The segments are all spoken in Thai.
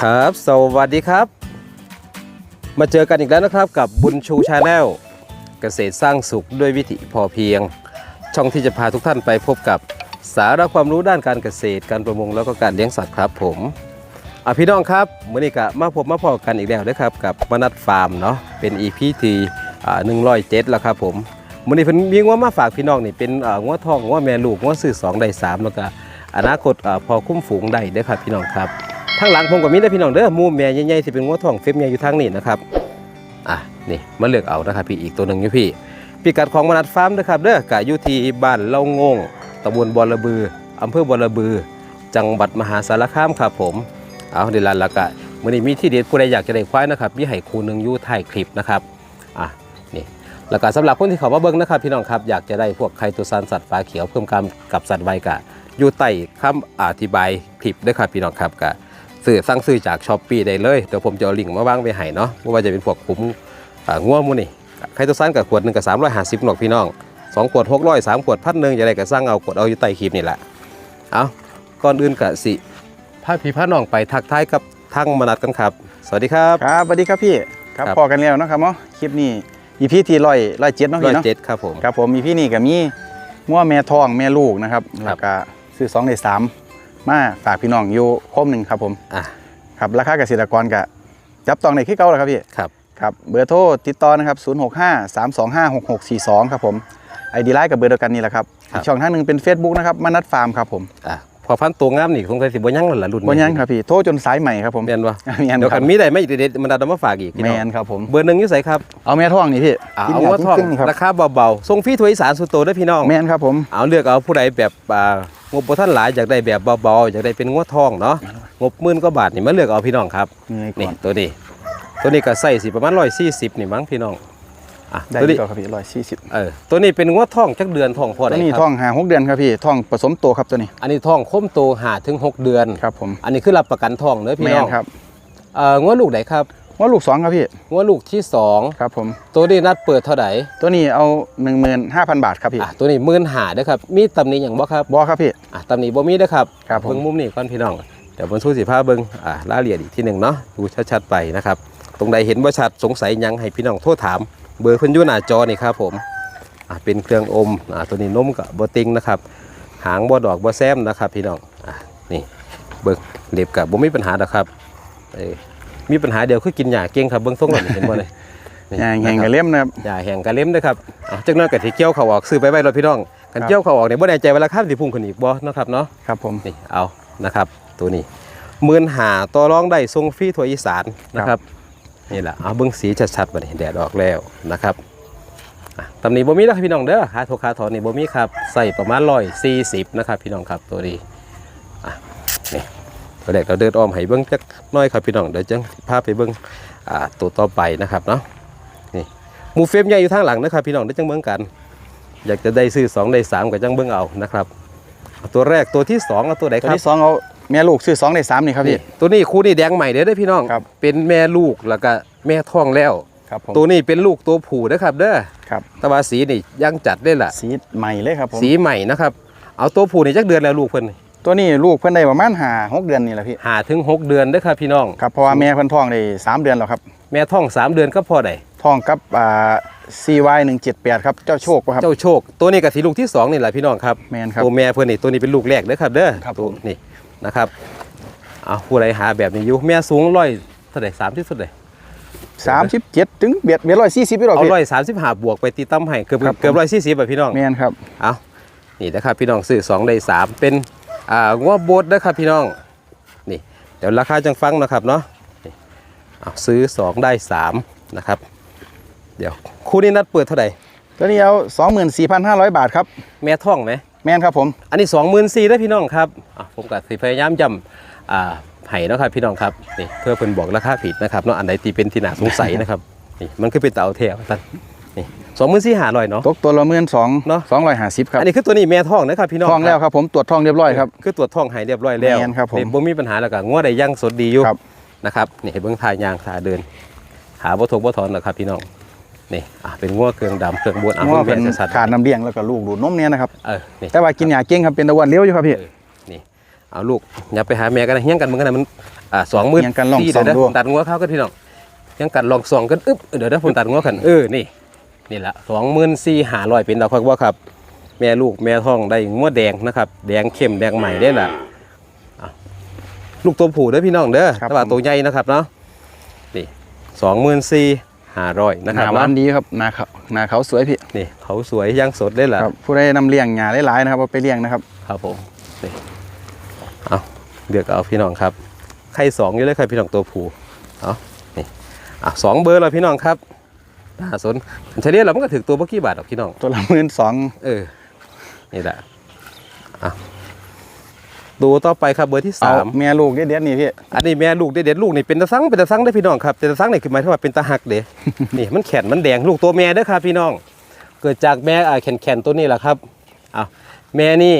ครับ สวัสดีครับ มาเจอกันอีกแล้วนะครับกับบุญชูชาแนลเกษตรสร้างสุขด้วยวิถีพอเพียง ช่องที่จะพาทุกท่านไปพบกับสาระความรู้ด้านการเกษตร การประมงแล้วก็การเลี้ยงสัตว์ครับผมอะพี่น้องครับมื้อนี้ก็มาพบมาพอกันอีกแล้วนะครับกับมนัดฟาร์มเนาะเป็น EP ที่หนึ่งร้อยเจ็ดแล้วครับผมมื้อนี้เพิ่นมีงัวมาฝากพี่น้องนี่เป็นอ่างัวทองงัวแม่ลูกงัวซื้อสองได้สามแล้วก็อนาคตอพอคุ้มฝูงได้เด้อครับพี่น้องครับ ทางหลังผมก็มีได้พี่น้องเด้อมูแม่ใหญ่ๆที่เป็นงัวทองเฟมใหญ่อยู่ทางนี้นะครับอะนี่มาเลือกเอานะครับพี่อีกตัวหนึ่งอยู่พี่พิกัดของมนัดฟาร์มนะครับเด้อกะอยู่ที่บ้านเล่างงตำบลบอระบืออำเภอบอระบือ จังหวัดมหาสารคามครับผมเอาเดี๋ยวลันละกะมื้อนี้มีที่เด็ดผู้ใดอยากจะได้ควายนะครับมีให้คูหนึงอยู่ท้ายคลิปนะครับอะนี่แล้วก็สำหรับคนที่เขามาเบิ่งนะครับพี่น้องครับอยากจะได้พวกไข่ตัวซันสัตว์ฟ้าเขียวเพิ่มกำกับสัตว์ไวกะอยู่ใต้คำอธิบายคลิปด้วยครับพี่น้องครับกะ ซื้อสั่งซื้อจากช้อปปีได้เลยเดี๋ยวผมจะเอาลิงก์มาวางไว้ให้เนาะไม่ว่าจะเป็นพวกคุ้มอ่าง่วงมูนี่ไข่ตัวสั้นกับขวดหนึ่งกับสามร้อยห้าสิบหนอกพี่น้องสองขวดหกร้อยสามขวดพันหนึ่งจะได้ก็สร้างเอากดเอาอยู่ใต้คลิปนี่แหละเอาก่อนอื่นกะสิพาพี่พาน้องไปทักทายกับทั้งมนัดกันครับ สวัสดีครับครับสวัสดีครับพี่ครับครับพอกันแล้วเนาะครับเนาะคลิปนี้อีพี่ที่ร้อยร้อยเจ็ดเนาะร้อยพี่เนาะเจ็ดครับผมครับผมมีพี่นี่กับมีงัวแม่ทองแม่ลูกนะครับครัแล้บวก็ซื้อสองในสาม มาฝากพี่น้องอยู่คมหนึ่งครับผมอะครับราคาเกษตรกรกับจับต้องในขี้เก่าแล้วครับพี่ครับครับเบอร์โทรติดต่อนะครับ 0 6 5 3 2 5 6 6 4 2 ครับผมไอดีไลน์กับเบอร์เดียวกันนี่แหละครับอีกช่องทางหนึ่งเป็น Facebook นะครับมนัดฟาร์มครับผมอะ พอพันตัวงามนี่คงใส่สิบยังหล่ะรุ่นบนยังครับพี่โทรจนสายใหม่ครับผมแมนวะแม่นเดี๋ยวครักับนมีได้ไหมเด็ดๆมันดันมาฝากอีกพี่แมน้องนครับผม เบอร์หนึ่งอยี่ใส่ครับเอาแม่ทองนี่พี่อะกินเอาหยว่าทองครึ่ๆครับราคาเบาๆส่งฟรีถ้วยอีสานสุดโตได้อพี่น้อง แมนครับผมเอาเลือกเอาผู้ใดแบบอ่างบบ่ท่านหลายอยากได้แบบเบาๆอยากได้เป็นงวดทองเนาะงบหมื่นกว่าบาทนี่มาเลือกเอาพี่น้องครับ นี่ก่นี่อนตัวนี้ ตัวนี้ก็ใส่สิประมาณร้อยสี่สิบนี่มั้งพี่น้อง อะได้ตัวนี้ต่อครับพี่ร้อยสี่สิบเออตัวนี้เป็นงวดทองจักเดือนทองพอตัวได้นี้คท่รัอบงหาหกเดือนครับพี่ท่องผสมโตครับตัวนี้ อันนี้ทองคมโตหาถึงหกเดือนครับผมอันนี้คือรับประกันทองเด้อพี่แมน้นองครับเอ่องวดลูกไหนครับว่าลูกสองครับพี่งวดลูกที่สองครับผมตัวนี้นัดเปิดเท่าไหร่ตัวนี้เอา1 5 0 0 0บาทครับพี่อะตัวนี้หมื่นหาเด้อครับมีตำหนิอย่างบ่ครับบอครับพี่อะตำหนิบ่มีเด้อครับครับผมเบิ่งมุมนี้ก่อนพี่น้องเดี๋ยวบนสู้สิผ้าเบิ่งอ่ารายละเอียดอีกทีหนึ่งเนาะดูชัดๆไปนะครับตรงใดเห็นว่าชัดสงสัยหยังให้พี่น้องโทรถาม เบอร์เพิ่นอยู่หน้าจอนี่ครับผมอะเป็นเครื่องอมอะตัวนี้นมกับบ่ติงนะครับ หางบ่ดอกบ่แซมนะครับพี่น้องอะนี่เบิ่งเล็บกับบ่มีปัญหาดอกครับเออมีปัญหาเดียวคือกินหญ้าเก่งครับเบิ่งทรงแล้วนี่เห็นบ่เลยนี่แหงแหงนะคกรัระบเล่มนะครับอย่าแห่งกระเล็มนะครับอะจักหน้อยก็สิเกี่ยวเขาออกซื้อไปไว้รถพี่น้องกันครับเกี่ยวเขาออกเนี่ยบ่แน่ใจว่าราคาสิพุ่งขึ้นอีกบ่เนาะครับเนาะครับผมนี่เอานะครับ ตัวนี้หมื่นหาต่อรองได้ทรงฟรีทั่วอีสานนะครับ นี่แหละเอาเบิ้องสีชัดๆมาเห็นแดดออกแล้วนะครับตำหนี้บ่มีแล้วครับพี่น้องเด้อค่าโทรค่าถอนนี่บ่มีครับใส่ประมาณร้อยสี่สิบนะครับพี่น้องครับตัวนี้อะนี่ตัวแรกเราเดินอ้อมให้เบิ้องจักน้อยครับพี่น้องเดี๋ยวจังพาไปเบิ้งอ่าตัวต่อไปนะครับเนาะนี่มูเฟมใหญ่อยู่ทางหลังนะครับพี่น้องเดี๋ยวจังเบิ้องกัน อยากจะได้ซื้อสองได้สามก็จังเบิ้องเอานะครับตัวแรกตัวที่สองเอาตัวไหนตัวครับที่สองเอา แม่ลูกซื้อสองในสามนี่ครับพี่นี่ ตัวนี้คู่นี่แดงใหม่เด้อเด้อพี่น้อง ครับ เป็นแม่ลูกแล้วก็แม่ท้องแล้ว ครับผมตัวนี้เป็นลูกตัวผู้นะครับเด้อครับแตว่าสีนี่ยังจัดได้ล่ะ สีใหม่เลยครับผมสีใหม่นะครับ เอาตัวผู้นี่จักเดือนแล้วลูกเพิ่นนี่ตัวนี้ลูกเพิ่นได้ประมาณหาหกเดือนนี่แหละพี่หาถึงหกเดือนเด้อครับพี่น้อง ครับเพราะว่าแม่เพิ่นท้องได้สามเดือนแล้วครับ แม่ท้องสามเดือนก็พอได้ท้องกับอ่า CY 178ครับ เจ้าโชคครับ เจ้าโชค ตัวนี้ก็สีลูกที่สองนี่แหละพี่น้องครับแมนครับ ตัวแม่เพิ่นนี่ตัวนี้เป็นลูกแรกเด้อครับเด้อครับตัวผมนี่ นะครับเอาผู้ใดหาแบบนี้อยู่แม่สูงร้อยเท่าไหร่สามที่สุดเลยสามสิบเจ็ดถึงเบียดเบียดร้อยสี่สิบพี่หรอกเอาพี่ ร้อยสามสิบห้าบวกไปตีตั้มให้เกือบครับ เกือบร้อยสี่สิบแบบพี่น้อง แมนครับ เอานี่นะครับพี่น้องซื้อ2ได้3เป็นอ่างัวโบดนะครับพี่น้อง นี่ เดี๋ยวราคาจังฟังนะครับเนาะนี่เอาซื้อ2ได้3นะครับ เดี๋ยวคู่นี้นัดเปิดเท่าไหร่ตัวนี้เอาสองหมื่นสี่พันห้าร้อยบาทครับ แม่ท่องไหม แมนครับผม อันนี้24,000ได้พี่น้องครับอะผมก็สิพยายามจำอ่าไห้เนาะครับพี่น้องครับนี่เพื่อเพิ่นบอกราคาผิดนะครับเนาะอันใดตีเป็นที่น่าสงสัยนะครับนี่มันคือเป็นเตาเทียท่านนี่สองหมื่นสี่หาร้อยเนาะ ตกตัวละหมื่นสองเนาะสองร้อยห้าสิบครับอันนี้คือตัวนี้แม่ท่องนะครับพี่น้องท้องแล้วครับครับผมตรวจท้องเรียบร้อยครับ คือตรวจท้องหายเรียบร้อยแล้วแม่นครับผมนี่บ่มีปัญหาแล้วก็งัวได้ย่างสดดีอยู่ครับ นะครับนี่ให้เบิ่งทายยางขาเดิน หาบ่ทกบ่ถอนนะครับพี่น้อง นี่อะเป็นงัวเครื่องดำเครื่องบวนอะว่าเบิ่เป็งนแม่ชัดๆขาดน้ำเลี้ยงแล้วก็ลูกดูดนมเนี่ยนะครับเออนี่แต่ว่ากินยาเก่งครับเป็นตะวันเลี้ยวอยู่ครับพี่เออนี่เอาลูกอย่าไปหาแม่กันนะเฮี้ยงกันมึงกันนะมันอ่าสองหมื่นยังกันลองสี่สองเดี๋ยวดูนะตัดงัวเขากันพี่น้องยังกันลองสองกันอึ๊บเดี๋ยวนะผมตัดงัวกันเออนี่นี่แหละสองหมื่นสี่หาร้อยเป็นดาวคักว่าครับ แม่ลูกแม่ท้องได้งัวแดงนะครับแดงเข้มแดงใหม่ได้แหละอะลูกตัวผู้เด้อพี่น้องเด้อครับแต่ว่าผมตัวใหญ่นะครับเนาะนี่สองหมื่นสี่ หาร้อยนะหครับน้าหวานเนาะดีครับหน้าเขาหน้าเขาสวยพี่นี่เขาสวยย่างสดได้แหละครับผู้ใดนำเลี้ยงหญ้าหลายๆนะครับเอาไปเลี้ยงนะครับ ครับผมนี่เอาเลือกเอาพี่น้องครับ ไข่สองอยู่เลยครับพี่น้องตัวผู้เอานี่อะสองเบอร์แล้วพี่น้องครับน่าสนเฉลี่ยเรามันก็ถึงตัวเมื่อกี้บาทหรอกพี่น้อง ตัวละหมื่นสองเออ นี่แหละอะ ตัวต่อไปครับเบอร์ที่เอาสามแม่ลูกเด็ดๆนี่พี่อันนี้แม่ลูกเด็ดๆลูกนี่เป็นตะซังเป็นตะซังได้อพี่น้องครับเป็นตะซังนี่คือหมายถึงว่าเป็นตะหักเด้นี่มันแข็งมันแดงลูกตัวแม่เด้อครับพี่น้อง เกิดจากแม่อ่าแข็งแข็งตัวนี้แหละครับอ้าวแม่นี่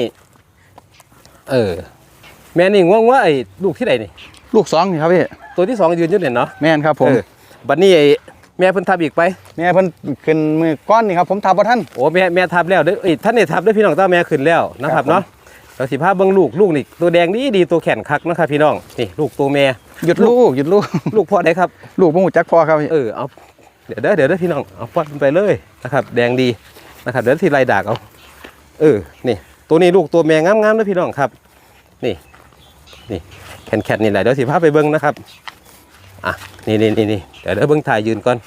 เออ แม่นี่ง่วงว่าไอ้ลูกที่ไหนนี่ลูกสองนี่ครับพี่ตัวที่สองยืนอยู่เนี่ยเนาะแม่นครับผมเออบัดนี้ไอ้แม่เพิ่นทับอีกไปแม่เพิ่นขึ้นมือก้อนนี่ครับผมทับบ่ท่านโอ้แม่แม่ทับแล้วเด้อเอ้ยท่านนี่ทับเด้อพี่น้องต้าแม่ขึ้นแล้วนะครับครับผมเนาะ เราสิพาเบิ่งลูกลูกนี่ตัวแดงดีดีตัวแข็งคักนะครับพี่น้องนี่ลูกตัวแม่หยุดลูกหยุดลูกลูกพ่อได้ครับลูกบ่ฮู้จักพอครับพี่เออเอาเดี๋ยวเด้อเดี๋ยวเด้อพี่น้องเอาปอดมันไปเลยนะครับ แดงดีนะครับเดี๋ยวทีไรดากเอาเออนี่ ตัวนี้ลูกตัวแม่งามๆนะพี่น้องครับ นี่นี่แคนแคนนี่แหละเดี๋ยวสิพาไปเบิ้งนะครับอะนี่นี่นี่นี่เดี๋ยวเดี๋ยวเบิ้งถ่ายยืนก่อน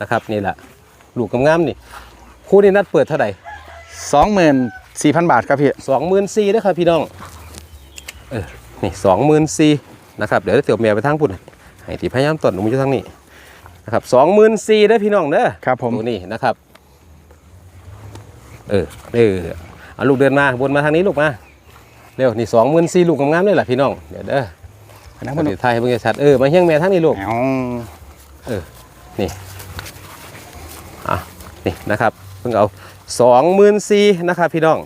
นะครับ นี่แหละลูกงามๆนี่คู่นี้นัดเปิดเท่าไหร่ 24,000บาทครับพี่สองหมื่นสี่นะครับพี่น้องเออนี่สองหมื่นสี่นะครับเดี๋ยวเดี๋ยวแม่ไปทางพุ่นให้ที่พยายามตดลงมาอยู่ทางนี้นะครับสองหมื่นสี่ได้อพี่น้องเด้อครับผมตัวนี้นะครับ เออเออเอาลูกเดินมาบนมาทางนี้ลูกมาเร็วนี่สองหมื่นสี่ลูกงามๆเลยล่ะพี่น้องเดี๋ยวเด้อนะมาพ่อหดูนุ่มไทยให้เบิ่งชัดๆเออมาเฮี้ยงแม่ทางนี้ลูกเอาอะนี่นะครับเพิ่งเอา สองหมื่นสี่นะครับพี่น้อง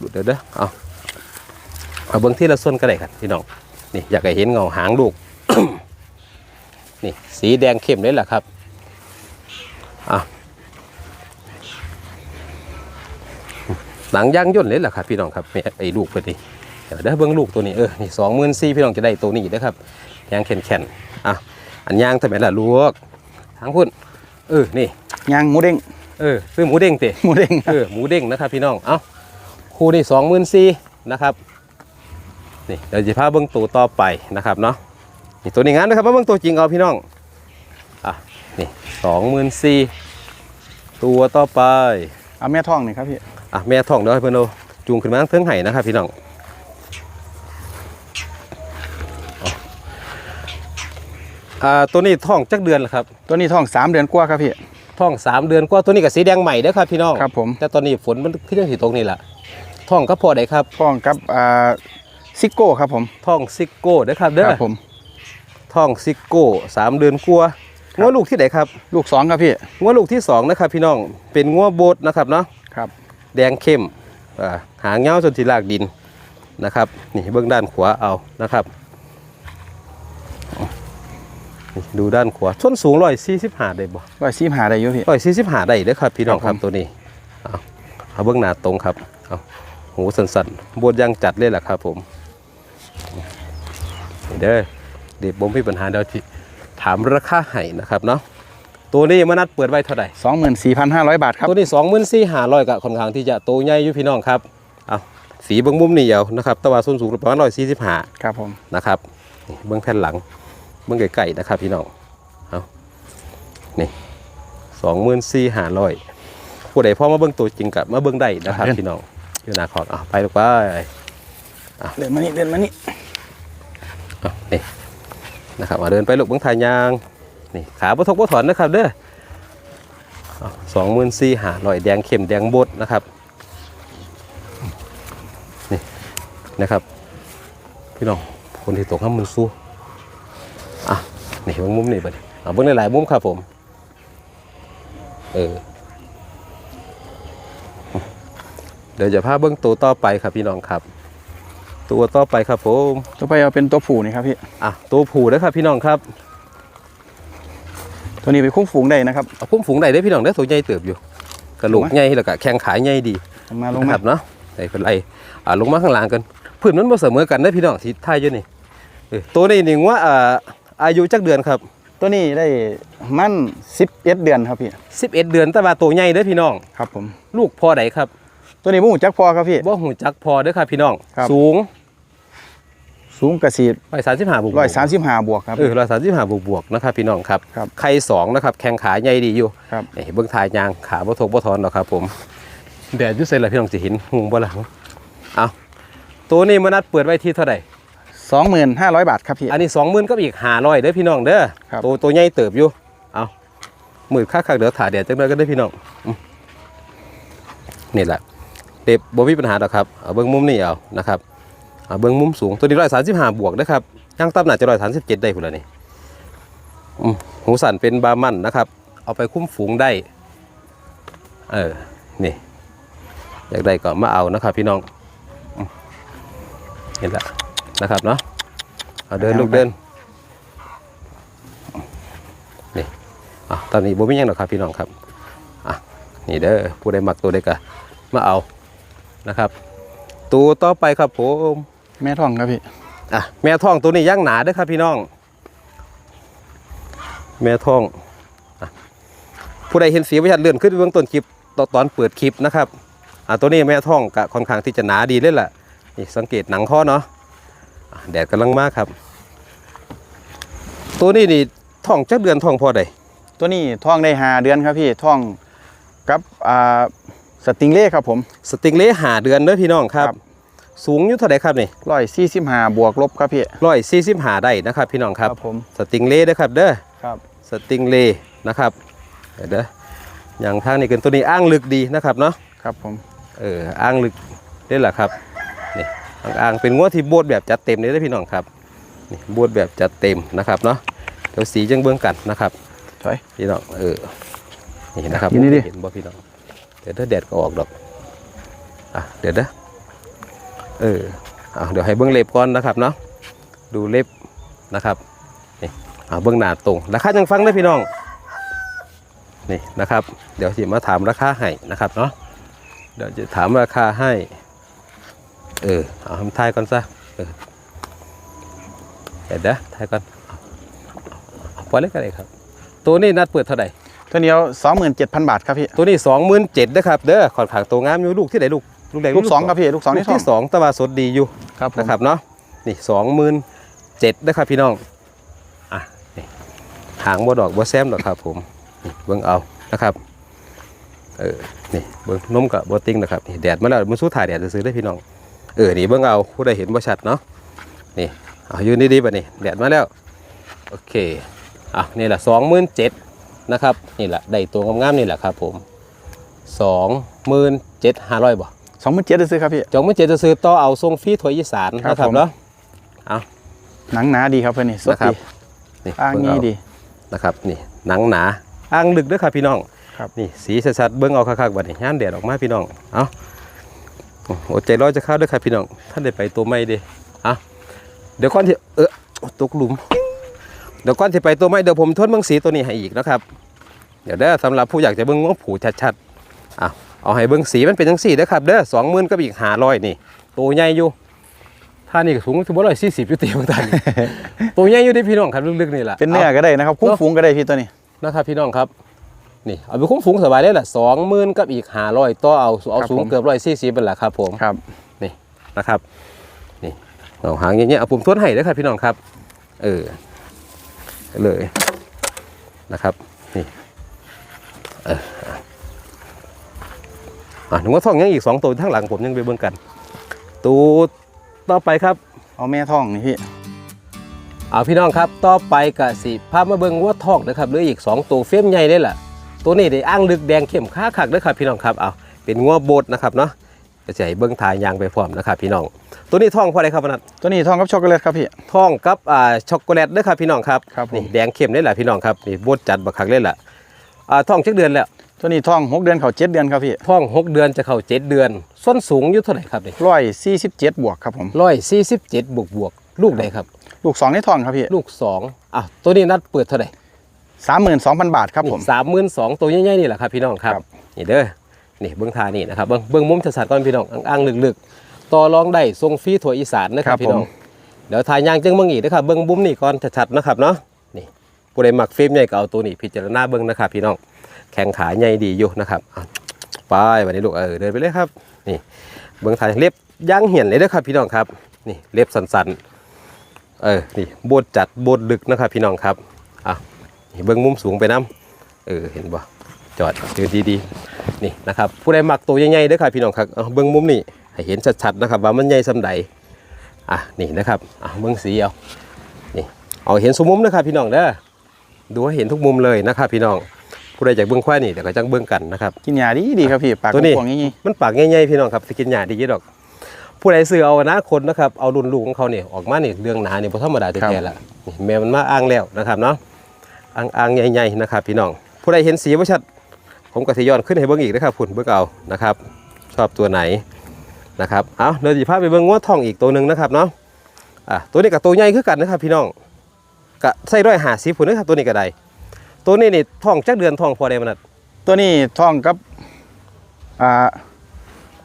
ดูเดี๋ยวเด้อเอาเอาเบิ้งที่ละส่วนก็ได้ครับพี่น้องนี่อยากให้เห็นเงาหางลูกนี่สีแดงเข้มเลยแหละครับอะหลังย่างย่นเลยแหละครับพี่น้องครับไอ้ลูกไปดิเดี๋ยวได้เบิ้งลูกตัวนี้เออนี่สองหมื่นสี่พี่น้องจะได้ตัวนี้นะครับยางแข็งแข็งอะอันยางทำไมล่ะลวกทางพุ่นเออนี่ยางหมูเด้ง เออซื้อหมูเด้งเตะหมูเด้งเออหมูเด้งนะครับพี่น้องเอ้าคู่นี่สองหมื่นสี่นะครับนี่เดี๋ยวจะพาเบิ้งตัวต่อไปนะครับเนาะนี่ตัวนี้งานนะครับมาเบิ้งตัวจริงเอาพี่น้องอะนี่สองหมื่นสี่ตัวต่อไปเอาแม่ท้องนี่ครับพี่อะแม่ท้องเดี๋ยวให้เพื่อนเอาจูงขึ้นมาเทิงไห้นะครับพี่น้องเอาอ่าตัวนี้ท้องจักเดือนแล้วครับ ตัวนี้ท้องสามเดือนกว่าครับพี่ ท้องสามเดือนกว่าตัวนี้กับสีแดงใหม่เด้อครับพี่น้องครับผม แต่ตอนนี้ฝนมันขึ้นสีตรงนี่แหละท้องก็พอได้ครับท้องกับอ่าซิโก้ครับผมท้องซิกโก้เด้อครับคเด้อรับผมท้องซิกโก้สามเดือนกว่าครับงัวลูกที่ไหนครับ ลูกสองครับพี่งัวลูกที่สองนะครับพี่น้องเป็นงัวโบดนะครับเนาะครับแดงเข้มอ่าหางเงาจนที่ลากดินนะครับ นี่เบื้องด้านขวาเอานะครับนี่ ดูด้านขวาส้นสูงร้อยสี่สิบห้าได้บ่ร้อยซีมหาได้อยู่พี่ร้อยสี่สิบห้าได้เด้อครับ พี่น้องคครัรับบผมตัวนี้เอาเอาเบื้องหน้าตรงครับเอาหูสันๆบดย่างจัดเลยแหละครับ ผมนี่เด้อเดี๋ยวผมมีปัญหาเดี๋ยวที่ถามราคาให้นะครับเนาะตัวนี้มานัดเปิดไว้เท่าไหร่สองหมื่นสี่พันห้าร้อยบาทครับตัวนี้สองหมื่นสี่ห้าร้อยกับค่อนข้างที่จะโตใหญ่อยู่พี่น้องครับเอาสีเบื้องมุมนี่เอานะครับแตะวันส้นสูงประมาณร้อยสี่สิบห้าครับผมนะครับนี่เบื้องแผ่นหลัง เบื้องไก่ๆนะครับพี่น้องเอานี่สองหมื่นสี่ห้าร้อยผู้ใดพอมาเบื้องตัวจริงกับมาเบื้องได้นะครับพี่น้องอยู่หนาคอนเอาไปลูกไปเดินมานี่เดินมานี่เอานี่นะครับมาเดินไปลูกเบื้องทายยางนี่ขาบ่ทกบ่ถอนนะครับเด้อสองหมื่นสี่ห้าร้อยแดงเข้มแดงบดนะครับนะครับ พี่น้องคนที่ตกข้ามมือสู้ อะนี่เบางมุมนี่บัดนี้เอาเบิ่งหลายๆมุมครับผม เออ เดี๋ยวจะพาเบิ้งตัวต่อไปครับพี่น้องครับ ตัวต่อไปครับผมตัวไปเอาเป็นตัวผู้นี่ครับพี่ อะตัวผู้นะครับพี่น้องครับตัวนี้ไปคุ้มฝูงได้นะครับเอาพุ่มฝูงใดได้อพี่น้องได้อตัวใหญ่เติบอยู่กระโหลกใหญ่แล้วก็แข้งขาใหญ่ดีลงมาลงนะคมารับเนาะได้เป็นไรอ่าลงมาข้างล่างกันพื้นมันบ่เสมอกันนะพี่น้องที่ท้ายอยู่นี่เออตัวนี้นี่ว่าอ่า อายุจักเดือนครับ ตัวนี้ได้มัน11เดือนครับพี่11 เดือนแต่ว่าตัวใหญ่เด้อพี่น้อง ครับผม ลูกพอใดครับตัวนี้บ่หูจักพอครับพี่ บ่หูจักพอเด้อครับพี่น้อง ครับ สูงสูงกระสี135บวกร้อยสามสิบห้าบวกครับ เออ135บวกบวกๆนะครับพี่น้องครับครับไข่สองนะครับแข้งขาใหญ่ดีอยู่ครับนี่เบิ่งทายยางขาบ่ทกบ่ถอนหรอกครับผมแดดอยู่ไสล่ะพี่น้องสิเห็นหุงบ่ล่ะเอาตัวนี้มนัดเปิดไว้ที่เท่าใดสองหมื่นห้าร้ อยบาทครับพี่ อันนี้20,000กับอีก500เด้อพี่น้องเด้อครับ ตัวตัวใหญ่เติบอยู่เอามือคักๆเดี๋ยวถ่าแดดจังเลยก็ได้อพี่น้องอืมนี่แหละเด็บบ่มีปัญหาหรอกครับเอาเบิ่งมุมนี่เอานะครับเอาเบิ่งมุมสูงตัวนี้135บวกนะครับย่างต่ำน่าจะ137ได้พุ่นละนี่อืมหูสั่นเป็นบาร์มันนะครับ เอาไปคุ้มฝูงได้ เออนี่ อยากได้ก็มาเอานะครับพี่น้องอืมเห็นแล้ว นะครับเนาะเอาเดินลูกเดินนี่อะตอนนี้บ่มีหยังหรอกครับพี่น้องครับอะนี่เด้อผู้ใดมักตัวใดก็มาเอานะครับ ตัวต่อไปครับผมแม่ทองครับพี่อะแม่ท้องตัวนี้ย่างหนาเด้อครับพี่น้อง แม่ท้องอะผู้ใดเห็นสีวิชัดเลื่อนขึ้นไปเบื้องต้นคลิปตอนตอนเปิดคลิปนะครับอะตัวนี้แม่ท้องกะค่อนข้างที่จะหนาดีเลยล่ะนี่สังเกตหนังข้อเนาะอะ แดดกำลังมากครับ ตัวนี้นี่ท้องจักเดือนท้องพอใดตัวนี้ท้องได้ห้าเดือนครับพี่ท้องกับอ่าสติงเล่ครับผมสติงเล่หาเดือนเด้อพี่น้องครับครับ สูงอยู่เท่าไหร่ครับนี่ร้อยสี่สิบห้าบวกลบครับพี่ร้อยสี่สิบหาได้นะครับพี่น้องครับผมสติงเล่เด้อครับเด้อครับสติงเล่นะครับเดี๋ยวเด้ออย่างทางนี้กันตัวนี้อ้างลึกดีนะครับเนาะครับผมเอออ้างลึกนี่แหละครับนี่ อ้างๆเป็นงวดที่บวดแบบจัดเต็มเลยนะพี่น้องครับนี่บวดแบบจัดเต็มนะครับเนาะเดี๋ยวสีจังเบื้องกันนะครับถอยพี่น้องเออนี่นะครับกินนี่ดิเห็นบ่พี่น้องเดี๋ยวถ้าแดดก็ออกดอกอะเดี๋ยวเด้อเออเอาเดี๋ยวให้เบื้องเล็บก่อนนะครับเนาะดูเล็บนะครับนี่เอาเบื้องหน้าตรงราคายังฟังได้อพี่น้องนี่นะครับ เดี๋ยวสิมาถามราคาให้นะครับเนาะเดี๋ยวจะถามราคาให้ เออเอาทำทายก่อนซะเออเดี๋ยวทายก่อนเอาเอาปล่อยเล็กกันเลยครับ ตัวนี้นัดเปิดเท่าไหร่ตัวนี้สองหมื่นเจ็ดพันบาทครับพี่ตัวนี้สองหมื่นเจ็ดนะครับเด้อขอนขางตัวงามอยู่ลูกที่ไหนลูกลูกแรกลูกสองครับพี่ลูกสองที่สองตะวันสดดีอยู่ครับนะครับเนาะนี่สองหมื่นเจ็ดนะครับพี่น้องอะนี่หางบ่ดอกบ่แซมดอกครับผมเบิ่งเอานะครับเออนี่เบิ่งนมกับบ่ติงนะครับแดดมาแล้วมันสู้ถ่ายแดดซื้อได้พี่น้อง เออนี่เบิ่งเอาผู้ใดเห็นบ่ชัดเนาะนี่เอายืนดีๆบัดนี้แดดมาแล้วโอเคอะนี่แหละสองหมื่นเจ็ดนะครับนี่แหละได้ตัวงามๆนี่แหละครับผมสองหมื่นเจ็ดห้าร้อยบ่สองหมื่นเจ็ดซื้อครับพี่จองไม่เจ็ดจะซื้อต่อเอาทรงฟรีถวยอีสานครับนะครับผมเนาะหนังหนาดีครับเพื่อนนี่สดนะครับดีนี่อ้างเบิ่งี้เดีนะครับนี่หนังหนาอ้างลึกเด้วยครับพี่น้องครับนี่สีชัดๆเบิ้งเอาคักๆบัดนี้ย่านแดดออกมาพี่น้องเอา โอ้โหใจร้อนจะเข้าเด้วยครับพี่น้องท่านได้ไปตัวไม่เด้เอาเดี๋ยวก่อนที่เออตกหลุม เดี๋ยวก่อนที่ไปตัวไม่เดี๋ยวผมทวนเบิ้งสีตัวนี้ให้อีกนะครับ เดี๋ยวเด้อสำหรับผู้อยากจะเบิ้งงบผูชัดๆเอาเอาให้เบิ้งสีมันเป็นจังสีเด้อครับเด้อสองหมื่นกับอีกห้าร้อยนี่ตัวใหญ่อยู่ท่านี่ก็สูงถึงบ่ร้อยสี่สิบอยู่ตีบางท่านตัวใหญ่อยู่เดิพี่น้องครับลึกๆนี่แหละเป็นเนื้อก็ได้นะครับคุ้มฝูงก็ได้พี่ตัวนี้นะครับพี่น้องครับ นี่เอาไปคุ้มฝูงสบายได้แหละสองหมื่นกับอีกห้าร้อยต่อเอาเอาครับสูงผมเกือบร้อยสี่สิบเป็นแหละครับผมครับนี่นะครับนี่เอาหางอย่างเงี้ยเอาปุ่มทวนให้เด้อครับพี่น้องครับ เออเลยนะครับนี่เอออะหนูว่าท่องยังอีกสองตัวทั้างหลังผมยังไปเบิ่งกันตัวต่อไปครับเอาแม่ท้องนี่พี่เอาพี่น้องครับ ต่อไปกะสิพามาเบิ่งวัวทองนะครับเหลืออีก 2 ตัวเฟ้มใหญ่ได้ล่ะ ตัวนี้ได้อ้างลึกแดงเข้มค้าคักเด้อครับพี่น้องครับเอาเป็นงัวโบดนะครับเนาะก็จะให้เบิ่งทายยางไปพร้อมนะครับพี่น้อง ตัวนี้ทองเพราะอะไรครับพนัทตัวนี้ท้องกับช็อกโกแลตครับพี่ทองกับอ่าช็อกโกแลตเด้อครับพี่น้องครับครับผมนี่แดงเข้มได้ล่ะพี่น้องครับนี่โบดจัดบักคักเลยล่ะอ่าทองจักเดือนแล้วตัวนี้ท้องหกเดือนเขาเจ็ดเดือนครับพี่ทองหกเดือนจะเข้าเจ็ดเดือน ส้นสูงอยู่เท่าไหร่ครับนี่ร้อยสี่สิบเจ็ดบวกครับผมร้อยสี่สิบเจ็ดบวกบวกๆลูกใดครับ ลูกสองในท้องครับพี่ลูกสองอะตัวนี้นัดเปิดเท่าไหร่ สามหมื่นสองพันบาทครับผมสามหมื่นสองตัวใหญ่ๆนี่แหละครับพี่น้องครับครับนี่เด้อนี่เบื้องทานี่นะครับเบื้องเบื้องมุมชัดๆก่อนพี่น้องอ้างๆลึกๆต่อรองได้ทรงฟรีถั่วอีสานนะครับพี่น้องเดี๋ยวถ่ายยางจึงเบิ่งอีกนะครับเบิ่งบุ้มนี่ก่อนชัดๆนะครับเนาะนี่ผู้ใดมักเฟรมใหญ่ก็เอาตัวนี้พิจารณาเบิ่งนะครับพี่น้องแข้งขาใหญ่ดีอยู่นะครับอะไปวันนี้ลูกเออเดินไปเลยครับ นี่เบิ่งถ่ายเล็บย่างเหียนเลยนะครับพี่น้องครับนี่เล็บสันๆเออนี่โบดจัดโบดดึกนะครับพี่น้องครับอะนี่ เบิ่งมุมสูงไปน้ำเออเห็นบ่จอดยืนดีๆนี่นะครับผู้ใดมักตัวใหญ่ๆเด้อครับพี่น้องครับเอาเบิ่งมุมนี่ให้เห็นชัดๆนะครับว่ามันใหญ่สำใดอะนี่นะครับอะเบิ้งสีเอานี่เอาเห็นสมมุมนะครับพี่น้องเด้อดูให้เห็นทุกมุมเลยนะครับพี่น้องผู้ใดอยากเบิ้งควายนี่เดี๋ยวก็จังเบิ้งกันนะครับกินยาดีดีครับพี่ปากตัวนี้กว้างๆอย่างงี้มันปากง่ายๆพี่น้องครับสกินหยาดีเยอะดอก ผู้ใดซื้อเอาอนะคนนะครับเอารุ่นลูกของเขาเนี่ยออกมาเนี่ยเรื่องหนาเนี่ยพอธรรมดาแท้ๆละนี่แม่มันมาอ้างแล้วนะครับเนาะ อ้างอ้างใหญ่ๆนะครับพี่น้องผู้ใดเห็นสีว่าชัด ผมก็ทยอนขึ้นให้เบิ้งอีกนะครับคุณเบิ้งเอานะครับ ชอบตัวไหนนะครับเอาเดี๋ยวจะพาไปเบิ้งงวดทองอีกตัวหนึ่งนะครับเนาะอะตัวนี้กับตัวใหญ่คือกันนะครับพี่น้องกะใส่ร้อยหาสิบผุนนะครับตัวนี้ก็ได้ตัวนี้นี่ทองจักเดือนทองพอได้มันนัดตัวนี้ท่องกับอ่า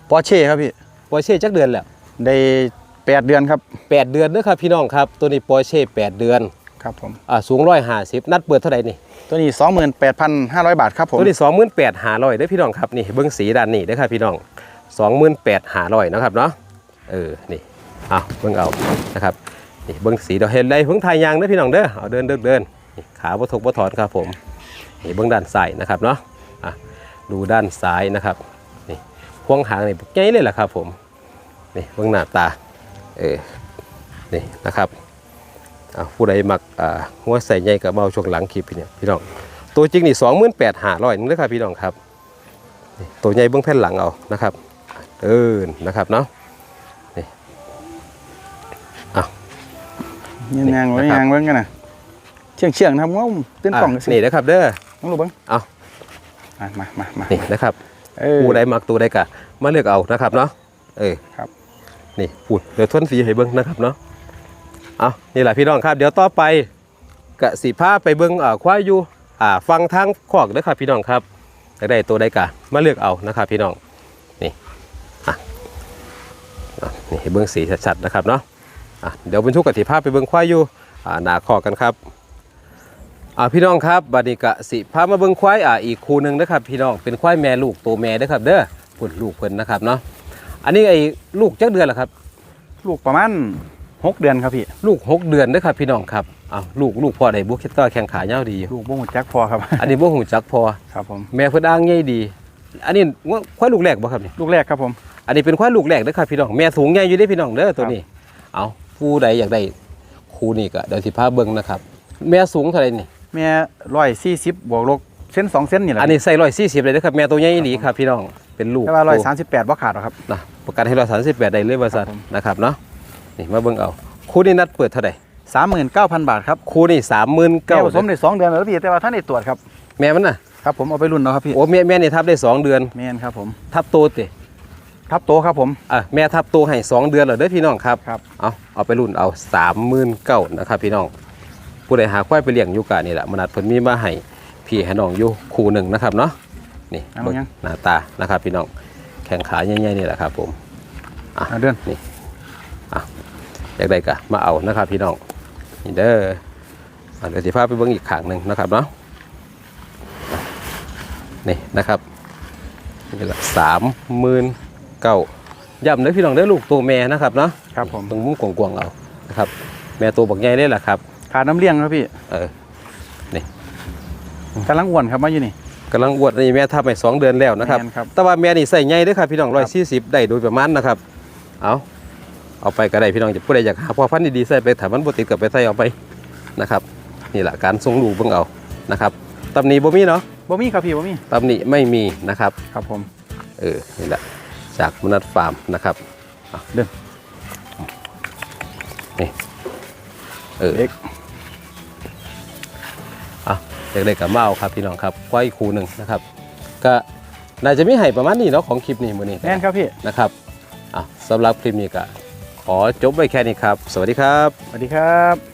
ปอร์เช่ครับพี่ปอยเช่จักเดือนแล้วได้แปดเดือนครับแปดเดือนเด้อครับพี่น้องครับ ตัวนี้ปอยเช่แปดเดือน ครับผมอ่าสูงร้อยห้าสิบนัดเปิดเท่าไหร่นี่ตัวนี้สองหมื่นแปดพันห้าร้อยบาทครับผมตัวนี้สองหมื่นแปดหาร้อยเด้อพี่น้องครับนี่เบิ้งสีด้านนี้เด้อครับพี่น้องสองหมื่นแปดหาร้อยนะครับเนาะเออนี่เอาเบิ้งเอานะครับนี่เบิ้งสีเดี๋ยวเห็นได้เพิ่งทายยางเด้อพี่น้องเด้อเอาเดินเดินเดินนี่ขาบ่ทกบ่ถอนครับผมนี่เบิ้งด้านซ้ายนะครับเนาะอะดูด้านซ้ายนะครับนี่พวงหางนี่ใหญ่เลยแหละครับผมนี่เบิ้งหน้าตาเออนี่นะครับอะ ผู้ใดมักอ่าหัวใส่ใหญ่กับเบาช่วงหลังคลิปเนี่ยพี่น้องตัวจริงนี่สองหมื่นแปดหาร้อยนึงเลยครับพี่น้องครับนี่ตัวใหญ่เบื้องแผ่นหลังเอานะครับเดินนะครับเนาะยังยางนี่ไว้นะครับยางเบิ้งกันนะเชียงเชียงๆนะครับง้อเต้นอะกล่องกันสินี่นะครับเด้อน้องลูกเบิ้งเอามามามามานี่นะครับเออผู้ใดมักตัวใดกะมาเลือกเอานะครับเนาะเออครับนี่พูดเดี๋ยวทวนสีให้เบิ้งนะครับเนาะเอานี่แหละพี่น้องครับ เดี๋ยวต่อไปกะสีผ้าไปเบิ้งอ่าควายอยู่อ่าฟังทางขอกเด้อครับพี่น้องครับอยากได้ตัวใดกะมาเลือกเอานะครับพี่น้องนี่อะนี่เบิ้งสีชัดๆนะครับเนาะอะเดี๋ยวบรรทุกกับสีผ้าไปเบิ้งควายอยู่อ่าหนาขอกกันครับอ่าพี่น้องครับบัดนี้กะสิพามาเบิ้งควายอ่าอีกคู่หนึ่งนะครับ พี่น้องเป็นควายแม่ลูกตัวแม่เด้อครับ เด้อพุ่นลูกเพิ่นนะครับเนาะอันนี้ไอ้ลูกจักเดือนละครับ ลูกประมาณ หกเดือนครับพี่ ลูก6เดือนเด้อครับพี่น้องครับอ้าวลูกลูกพ่อได้บุกคิดต่อแข่งขายาวดีอยู่ ลูกบ่งจักพอครับ อันนี้บ่หูจักพอ ครับผม แม่เพิ่นอ้างใหญ่ดี อันนี้ว่าควายลูกแรกบ่ครับนี่ลูกแรกครับผม อันนี้เป็นควายลูกแรกเด้อครับพี่น้อง แม่สูงใหญ่อยู่เด้อพี่น้องเด้อตัวนี้ เอาผู้ใดอยากได้คู่นี้ก็เดี๋ยวสิพาเบิ่งนะครับ แม่สูงเท่าไหร่นี่ แม่ร้อยสี่สิบบวกลบเส้นสองเส้นนี่แหละอันนี้ใส่140เลยเด้อครับแม่ตัวใหญ่อีหลีครับพี่น้อง เป็นลูกแต่ว่าร้อยสามสิบแปดว่าขาดหรอกครับ นะประกันให้138ได้เลยว่าซั่นครับผมนะครับเนาะ นี่มาเบิ่งเอาคู่นี้นัดเปิดเท่าไหร่สามหมื่นเก้าพันบาทครับคู่นี้แก้วผสม39,000ได้สองเดือนแล้วพี่แต่ว่าท่านได้ตรวจครับแม่มันน่ะครับผมเอาไปรุ่นแล้วครับพี่โอ้แม่แม่นี่ทับได้สองเดือนแมนครับผมทับโตติทับโตครับผมอะแม่ทับตัวให้สองเดือนแล้วเด้อพี่น้องครับครับเอาเอาไปรุ่นเอาสามหมื่นเก้านะครับพี่น้องผู้ใดหาควายไปเลี้ยงอยูกานี่แหละมนัดเพิ่นมีมาให้พี่ให้น้องอยู่คู่หนึ่งนะครับเนาะนี่เอาเบิ่งยังหน้าตานะครับพี่น้องแข้งขาใหญ่ๆนี่แหละครับผมเอาเดือนอ ยากได้กะมาเอานะครับพี่น้องนี่เด้ออะเดี๋ยวสิพาไปเบิ่งอีกขางหนึ่งนะครับเนาะนี่นะครับนี่ละสามหมื่นเก้าย้ำเด้อพี่น้องเด้อลูกตัวแม่นะครับเนาะครับผมตรงมุมกวางๆเอานะครับ แม่ตัวบักใหญ่เลยแหละครับขาดน้ำเลี้ยงครับพี่เออกำลังอ้วนครับมาอยู่นี่กำลังอวดนี่แม่ทับไปสองเดือนแล้วนะครับแม่นครับแต่ว่าแม่นี่ใส่ใหญ่เด้วยครับพี่น้องร้อยสี่สิบได้โดยประมาณนะครับเอา เอาไปก็ได้พี่น้องจะผู้ใดอยากหาพ่อพันธุ์ดีๆใส่ไปถามมันบ่ติดกับไปใส่เอาไปนะครับนี่แหละการทรงลูกเบิ่งเอานะครับตำหนิบ่มีเนาะบ่มีครับพี่บ่มีตำหนิไม่มีนะครับครับผมเออนี่แหละจากมนัดฟาร์มนะครับอะเดินนี่เออเด็กอะอยากได้กับเมาครับพี่น้องครับควายคู่หนึ่งนะครับ ก็น่าจะมีให้ประมาณนี้เนาะของคลิปนี้มื้อนี้แม่นครับพี่นะครับอะสำหรับคลิปนี้ก็ ขอจบไว้แค่นี้ครับ สวัสดีครับ สวัสดีครับ